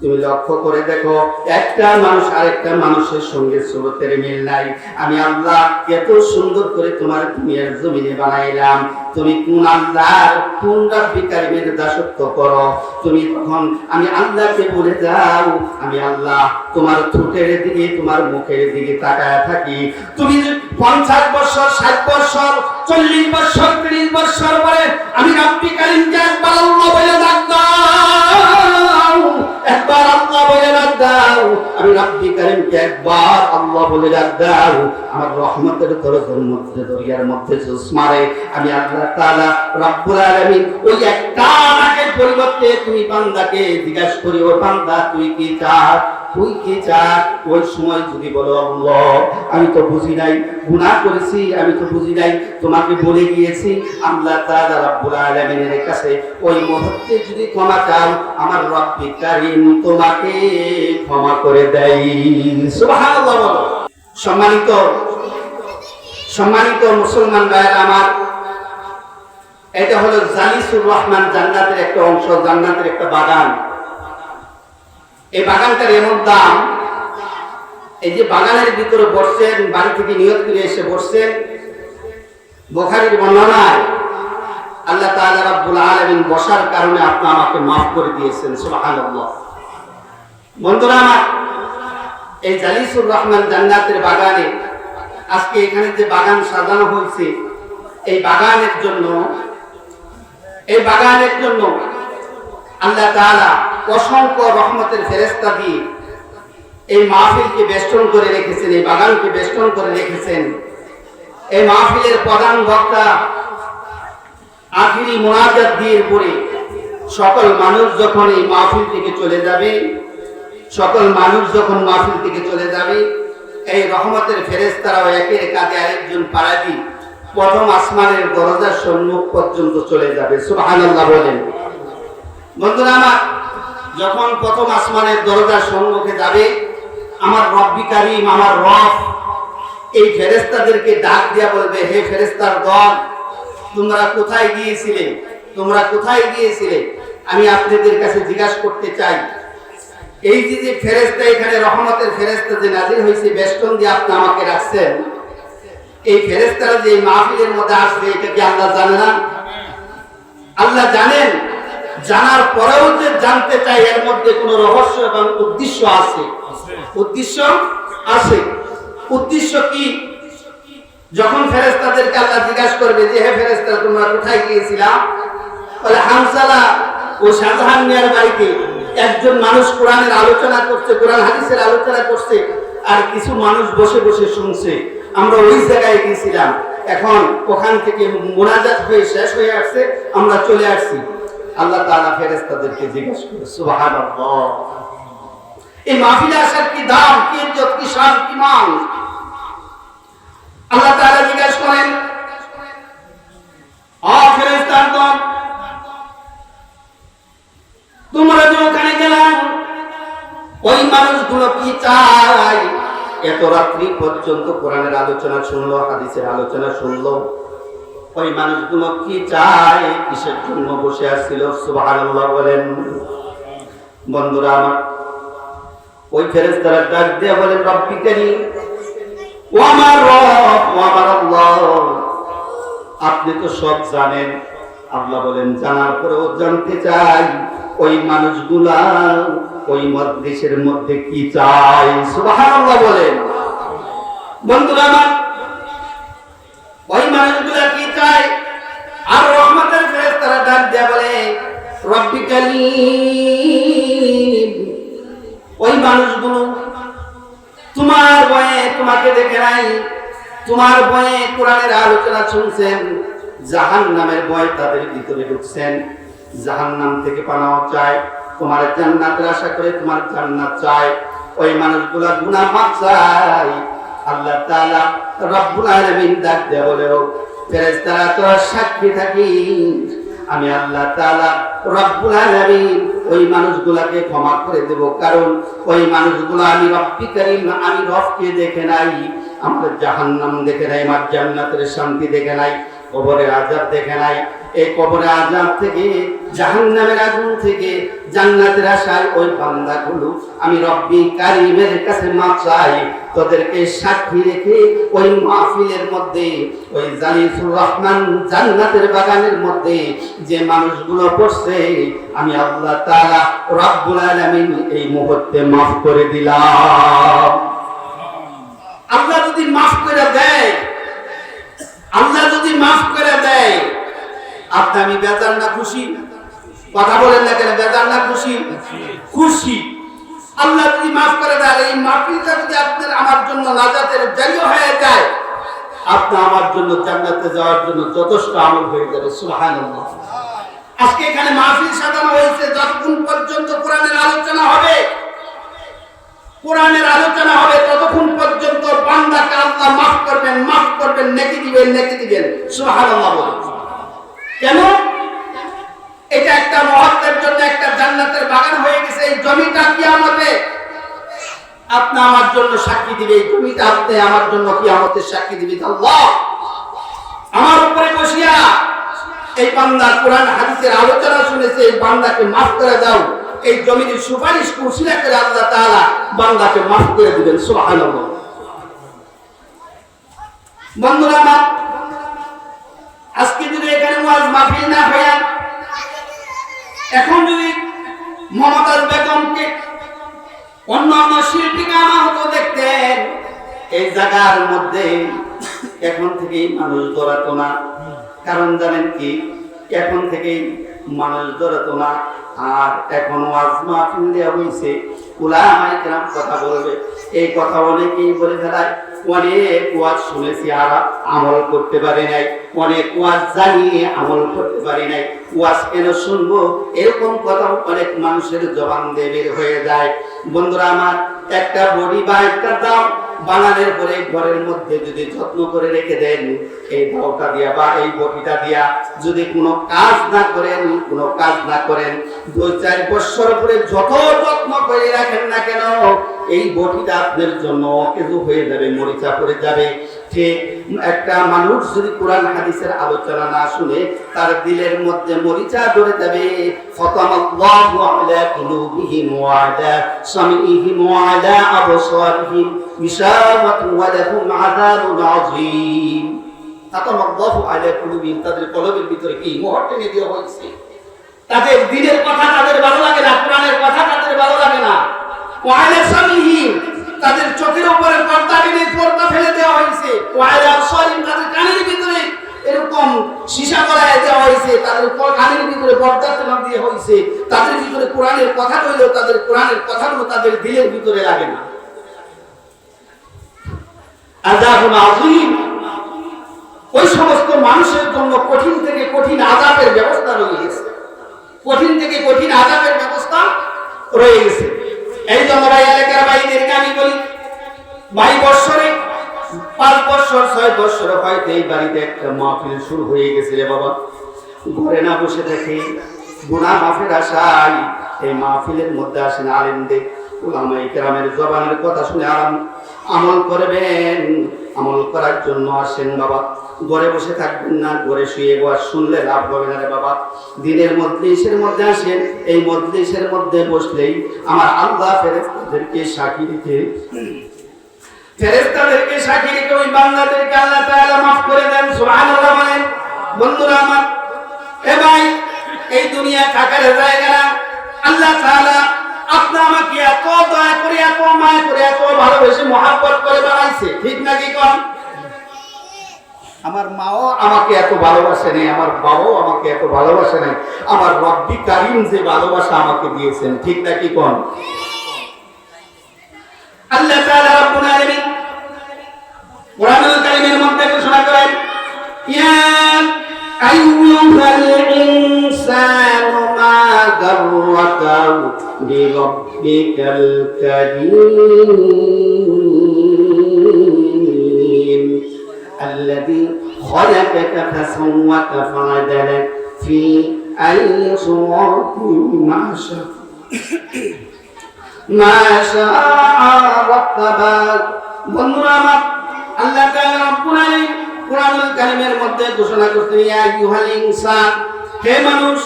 তুমি লক্ষ্য করে দেখো, একটা মানুষ আরেকটা মানুষের সঙ্গে সুরতের মিল নাই। আমি আল্লাহ এত সুন্দর করে তোমার দুনিয়ার জমিনে বানাইলাম। তুমি কোন আল্লাহ কোন রাব্বিকারিমের দাসত্ব করো। তুমি তখন আমি আল্লাহকে বলে যাও আমি আল্লাহ তোমার ঠোঁটের দিকে, তোমার মুখের দিকে তাকায় থাকি। তুমি পঞ্চাশ বছর, ষাট বছর, চল্লিশ বছর, ত্রিশ বছর পরে আমি রাব্বি কারিমকে একবার আল্লাহ বলে আমি রাব্বি বলে ডাক আমার রহমতের দরজার মধ্যে, দরিয়ার মধ্যে জোস মারে। আমি ওই একটা পরিবর্তে তুমি বান্দাকে জিজ্ঞাসা করি ও বান্দা তুই কি চাস? তুই কি চাস? ওই সময় যদি বলো, আল্লাহ, আমি তো বুঝি নাই, গুনাহ করেছি, আমি তো বুঝি নাই, তোমাকে বলে গিয়েছি, আল্লাহ তাআলা রব্বুল আলামিনের কাছে ওই মুহূর্তে যদি ক্ষমা চাও, আমার রব্বি কারীম তোমাকে ক্ষমা করে দেয়। সুবহানাল্লাহ সম্মানিত সম্মানিত মুসলমান ভাইয়ের আমার, এটা হলো জালিসুর রহমান জান্নাতের একটা অংশ, জান্নাতের একটা বাগান। এই বাগানটার এমন দাম। এই যে বাগানের ভিতরে বসছেন, বাড়ি থেকে নিয়ত করে এসে বসছেন, বোখারির বর্ণনায় আল্লাহ তাআলা রাব্বুল আলামিন বসার কারণে আপনি আমাকে মাফ করে দিয়েছেন, সুবহানাল্লাহ। বন্ধুরা আমার, এই জালিসুর রহমান জান্নাতের বাগানে আজকে এখানে যে বাগান সাজানো হয়েছে, এই বাগানের জন্য, এই বাগানের জন্য আল্লাহ তাআলা অসংখ্য রহমতের ফেরেস্তা দিয়ে এই মাহফিলকে বেষ্টন করে রেখেছেন, এই বাগানকে বেষ্টন করে রেখেছেন। এই মাহফিলের প্রধান বক্তা আখিরি মোনাজাত দিয়ে পরে সকল মানুষ যখন এই মাহফিল থেকে চলে যাবে, সকল মানুষ যখন মাহফিল থেকে চলে যাবে, এই রহমতের ফেরেস্তারাও একের কাজে আরেকজন পাড়াদি প্রথম আসমানের দরজার সম্মুখ পর্যন্ত চলে যাবে। সুবহানাল্লাহ বলেন। বন্ধুরা আমার যখন প্রথম আসমানের দরজার সম্মুখে যাবে, আমার রব্বি কারিম, আমার রব, এই ফেরেস্তাদেরকে ডাক দিয়া বলবে, হে ফেরেস্তার দল তোমরা কোথায় গিয়েছিলে? তোমরা কোথায় গিয়েছিলে? আমি আপনাদের কাছে জিজ্ঞাসা করতে চাই। এই যে যে ফেরেস্তা এখানে রহমতের ফেরেস্তা যে নাজির হয়েছে, বেষ্টন দিয়ে আপনি আমাকে রাখছেন। এই ফেরেস্তারা যে মাহফিলের মধ্যে আসবে এটা কি আল্লাহ জানে না? আল্লাহ জানেন? জানার পরেও যে জানতে চাই, এর মধ্যে কোনো রহস্য এবং উদ্দেশ্য আছে? উদ্দেশ্য আছে। উদ্দেশ্য কি? যখন ফেরেস্তাদেরকে আল্লাহ জিজ্ঞাসা করবে যে, হে ফেরেস্তা তোমরা কোথায় গিয়েছিলাম বলে, হামসালা ও শাহজাহান মিয়ার বাড়িতে একজন মানুষ কোরআনের আলোচনা করছে, কোরআন হাদিসের আলোচনা করছে আর কিছু মানুষ বসে বসে শুনছে। আমরা ওই জায়গায় গিয়েছিলাম। এখন ওখান থেকে মোনাজাত হয়ে শেষ হয়ে আসছে, আমরা চলে আসছি। আল্লাহ তাআলা ফেরেশতাদেরকে জিজ্ঞাসা করে, সুবহানাল্লাহ। এই মাহফিলে আসার কি দাম, কি ইজ্জত, কি শান, কি মান আল্লাহ তাআলা জিজ্ঞাসা করেন, আ ফেরেশতাগণ তোমরা যে ওখানে গেলাম ওই মানুষগুলো কি চাই এত রাত্রি পর্যন্ত কোরআনের আলোচনা শুনলো, হাদিসের আলোচনা শুনলো। ওই মানুষগুলো কি চায়? কিসের জন্য বসে আসছিল? সুবহানাল্লাহ বলেন। বন্ধুরা আমার, ওই ফেরেশতারা ডাক দিয়ে বলেন রব্বি ও আমার রব, ও আমার আল্লাহ, আপনি তো সব জানেন। আল্লাহ বলেন, জানার পরেও জানতে চাই, ওই মানুষগুলা ওই মজলিসের মধ্যে কি চাই সুবহানাল্লাহ বলেন। বন্ধুরা আমার, ওই মানুষগুলা রব্বি কারীম। ওই মানুষগুলো তোমার বয়ে তোমাকে দেখে নাই, তোমার বয়ে কোরআনের আলোচনা শুনছেন জাহান নামের বয় তাদের ভিতরে ঢুকছেন। জাহান নাম থেকে পানাও চায়, তোমার জান্নাতের আশা করে তোমার জান্নাত চায়। ওই মানুষগুলা গুনাহ মাফ চায়। আল্লাহ তাআলা রব্বুল আলামিন ডাক দেয়া বলেও ফেরেশতারা তো সাক্ষী থাকি আমি আল্লাহ তাআলা রব্বুল আলামিন ওই মানুষগুলাকে ক্ষমা করে দেব। কারণ ওই মানুষগুলো আমি রব্বি করিম আমি রবকে দেখে নাই। আমাদের জাহান্নাম দেখে নাই, আমার জান্নাতের শান্তি দেখে নাই, কবরের আজাব দেখে নাই। এই কবরের আজাব থেকে জাহান্নামের আগুন থেকে জান্নাতের আশায় ওই বান্দাগুলো আমি রব্বি কারিমের কাছে মাপ চাই। তোদেরকে সাক্ষী রেখে ওই মাহফিলের মধ্যে, ওই জানিসুর রহমান জান্নাতের বাগানের মধ্যে যে মানুষগুলো পড়ছে, আমি আল্লাহ তাআলা রব্বুল আলামিন এই মুহূর্তে মাফ করে দিলাম। আল্লাহ যদি মাফ করে দেয়, আল্লাহ যদি মাফ করে দেয়, আপনি আমি বেজার না খুশি কথা বলেন না কেন? বেজার না খুশি? খুশি। আল্লাহ যদি মাফ করে দেয়, এই মাফিটা যদি আপনার আমার জন্য নাজাতের জারিও হয়ে যায়, আপনি আমার জন্য জান্নাতে যাওয়ার জন্য যথেষ্ট আমল হয়ে যাবে, সুবহানাল্লাহ। আজকে এখানে মাহফিল সাজানো হয়েছে, যতক্ষণ পর্যন্ত কোরআনের আলোচনা হবে, কোরআনের আলোচনা হবে, ততক্ষণ পর্যন্ত বান্দাকে আল্লাহ মাফ করবেন মাফ করবেন, নেকি দিবেন নেকি দিবেন, সুবহানাল্লাহ কেন? একটা মহত্বের জন্য একটা জান্নাতের বাগান হয়ে গেছে, এই জমিটা কিয়ামতে। আপনি আমার জন্য সাক্ষী দিবে, এই জমিটা আপনি আমার জন্য কিয়ামতের সাক্ষী দিবে আমার উপরে বসিয়া এই বান্দা কোরআন, হাদিসের আলোচনা শুনেছে, এই বান্দাকে মাফ করে দাও। এই জমির সুপারিশ, কুশিলা করে আল্লাহ তাআলা বান্দাকে মাফ করে দিবেন, সুবহানাল্লাহ। বন্ধুরা আজকে যদি এখানে মাহফিল না হইয়া এখন যদি মমতাজ বেগমকে অন্য অন্য শিল্পীকে আনা হতো দেখতেন, এই জায়গার মধ্যে এখন থেকেই মানুষ দৌড়াতো না। কারণ জানেন কি, এখন থেকেই মানুষ দৌড়াতো না। আর এখন ওয়াজ মাহফিল দেওয়া হয়েছে উলামায়ে কেরাম কথা বলবে। এই কথা অনেকেই বলে ফেলায় অনেক ওয়াজ শুনেছি আর আমল করতে পারি নাই। অনেক ওয়াজ জানিয়ে আমল করতে পারি নাই। ওয়াজ কেন শুনব? এরকম কথা অনেক মানুষের জবান দেবের হয়ে যায়। বন্ধুরা আমার, একটা বডি বা একটা দাম বানানোর পরে ঘরের মধ্যে যদি যত্ন করে রেখে দেন, এই দাওটা দিয়া বা এই বটিটা দিয়া যদি কোনো কাজ না করেন, কোনো কাজ না করেন, দুই চার বছর পরে যত যত্ন করে রাখেন না কেন, এই বটিটা আপনার জন্য অকেজু হয়ে যাবে, মরিচা পড়ে যাবে। ঠিক একটা মানুষ যদি কোরআন হাদিসের আলোচনা না শুনে তার দিলের মধ্যে মরিচা ধরে যাবে, ফতামাল্লাহু আলা কুলুবিহিম ওয়া আলা সামিইহিম ওয়া আলা আবসারিহিম। তাদের কলবের ভিতরে কি মোহর তাদের দিনের কথা তাদের ভালো লাগে না, কোরআনের কথা তাদের ভালো লাগে না। তাদের চোখের উপরে পর্দা পর্দা ফেলে দেওয়া হয়েছে। ওয়াইলা আবসারিহিম তাদের কানের ভিতরে এরকম সীসা দেওয়া হয়েছে, তাদের কানের ভিতরে পর্দা দিয়ে হয়েছে। তাদের ভিতরে কোরআনের কথা রইলেও তাদের কোরআনের কথাগুলো তাদের দিলের ভিতরে লাগে না। আযাবুন আযীম। ওই সমস্ত মানুষের জন্য কঠিন থেকে কঠিন আযাবের ব্যবস্থা রয়ে গেছে কঠিন থেকে কঠিন আযাবের ব্যবস্থা রয়ে গেছে এই জন্য ভাই এলাকার ভাইদেরকে আমি বলি। ভাই বৎসরে, পাঁচ বছর ছয় বছর হয়তো এই বাড়িতে একটা মাহফিল শুরু হয়ে গেছে রে বাবা। ঘরে না বসে থাকে গুণা মাফের আশায় এই মাহফিলের মধ্যে আসেন আলেমদের। ওলামাই কেরামের জবানের কথা শুনে আরাম আমল করবেন। আমল করার জন্য আসেন বাবা। ঘরে বসে থাকবেন না, ঘরে শুয়ে গোয়া শুনলে লাভ হবে না রে বাবা। দিনের মজলিসের মধ্যে আসেন, এই মজলিসের মধ্যে বসলেই আমার আল্লাহ ফেরেস্তাদেরকে সাক্ষী দিতে। ফেরেস্তাদেরকে সাক্ষী রেখে ওই বান্দাদেরকে আল্লাহ তাআলা মাফ করে দেন, সুবহানাল্লাহ বলেন। বন্ধুরা আমার, এ ভাই, এই দুনিয়া থাকার জায়গা না। আল্লাহ তাআলা আপনি আমাকে এত দয়া করে, এত মায়া করে, এত ভালোবেসে মহাব্বত করে বানাইছে, ঠিক নাকি কোন? আমার মাও আমাকে এত ভালোবাসে নেই, আমার বাবাও আমাকে এত ভালোবাসে নেই। আমার রব্বি কারিম যে ভালোবাসা আমাকে দিয়েছেন, ঠিক নাকি কোন? আল্লাহ তাআলা রব্বুল আলামিন কোরআনুল কারীমের মধ্যে ঘোষণা করেন, ইয়া আইয়ুহাল ইনসানু মা গাররাকা বিরাব্বিকাল কারীম الذي خلقك فسواك فعدلك في أي صورة ما شاء মাশা রাব্বাক বন্ধুরা আমার আল্লাহ তাআলা রব্বুল আলামিন কোরআনুল কারীমের মধ্যে ঘোষণা করতেন ইয়া আইয়ুহাল ইনসান হে মানুষ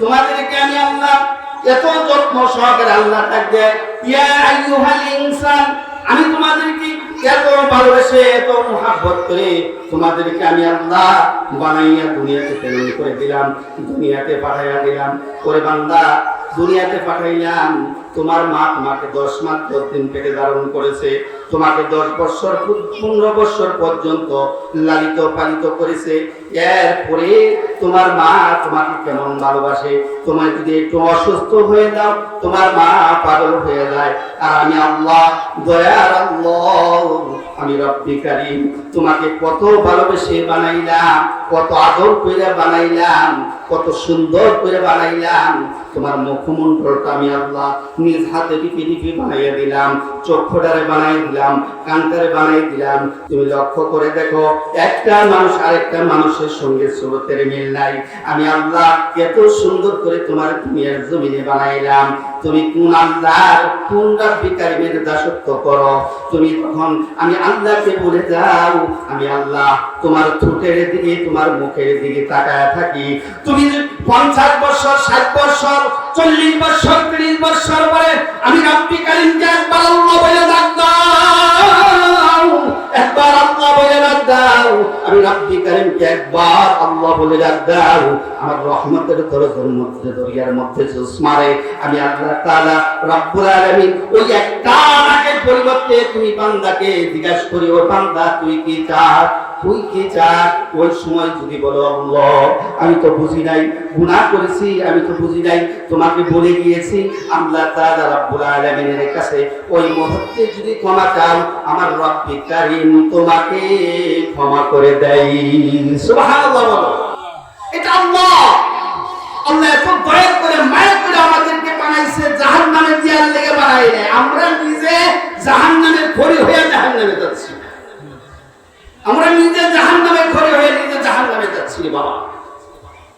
তোমাদেরকে আমি আল্লাহ এত যত্ন সহকারে আল্লাহ ইনসান, আমি তোমাদেরকে এত ভালোবেসে, এত মহাব্বত করে তোমাদেরকে আমি আল্লাহ বানাইয়া দুনিয়াতে প্রেরণ করে দিলাম, দুনিয়াতে পাঠাইয়া দিলাম। করে বান্দা, দুনিয়াতে পাঠাইলাম। তোমার মা তোমাকে দশ মাস, দশ দিন পেটে ধারণ করেছে। তোমাকে দশ বছর পনেরো বছর পর্যন্ত লালিত, পালিত করেছে। এরপরে তোমার মা তোমাকে কেমন ভালোবাসে? তোমার যদি একটু অসুস্থ হয়ে দাও তোমার মা পাগল হয়ে যায়। আর আমি আল্লাহ, দয়ার আল্লাহ, আমি রব্বি কারিম। তোমাকে কত ভালোবেসে বানাইলাম, কত আদর করে বানাইলাম, কত সুন্দর করে বানাইলাম। তোমার মুখমণ্ডলটা আমি আল্লাহ নিজ হাতে টিপি টিপি বানাইয়া দিলাম, চক্ষুটারে বানাই দিলাম কান্তারে বানাই দিলাম। তুমি লক্ষ্য করে দেখো, একটা মানুষ আরেকটা মানুষের সঙ্গে স্রোতের মিল নাই। আমি আল্লাহ এত সুন্দর করে তোমার দুনিয়ার জমিনে বানাইলাম। তুমি কোন আল্লাহর, কোন রাব্বিকারিমের দাসত্ব করো? তুমি তখন, আমি আল্লাহকে বলে যাও আমি আল্লাহ তোমার ঠোঁটের দিকে, তোমার মুখের দিকে তাকায় থাকি। তুমি পঞ্চাশ বছর ষাট বছর চল্লিশ বছর ত্রিশ বছর পরে আমি রাব্বিকারিমকে একবার আল্লাহ বলে ডাক একবার আল্লাহ বলে ডাক দাও। আমি রাব্বি কারিমকে একবার আল্লাহ বলে ডাক দাও। আমার রহমতের তরফের মধ্যে দরিয়ার মধ্যে জোস মারে। আমি আল্লাহ তাআলা রব্বুল আলামিন ওই একটা ডাকের পরিবর্তে তুমি বান্দাকে জিজ্ঞাসা করি ও বান্দা, তুই কি চাস? তুই কি চাস ওই সময় যদি বলো আল্লাহ, আমি তো বুঝি নাই, গুনাহ করেছি, আমি তো বুঝি নাই, তোমাকে বলে গিয়েছি, আল্লাহ তাআলা রব্বুল আলামিনের কাছে ওই মুহূর্তে যদি ক্ষমা চাও, আমার রব্বি কারীম তোমাকে ক্ষমা করে দেয়। সুবহানাল্লাহ এটা আল্লাহ। আল্লাহ এত দয়া করে, মায়া করে আমাদেরকে বানাইছে জাহান নামে দিয়ার লেগে বানাই আমরা নিজে জাহান নামের খড়ি হয়ে জাহান নামে যাচ্ছি। আমরা নিজে জাহান নামে ঘরে হয়ে নিজে জাহান নামে যাচ্ছি বাবা।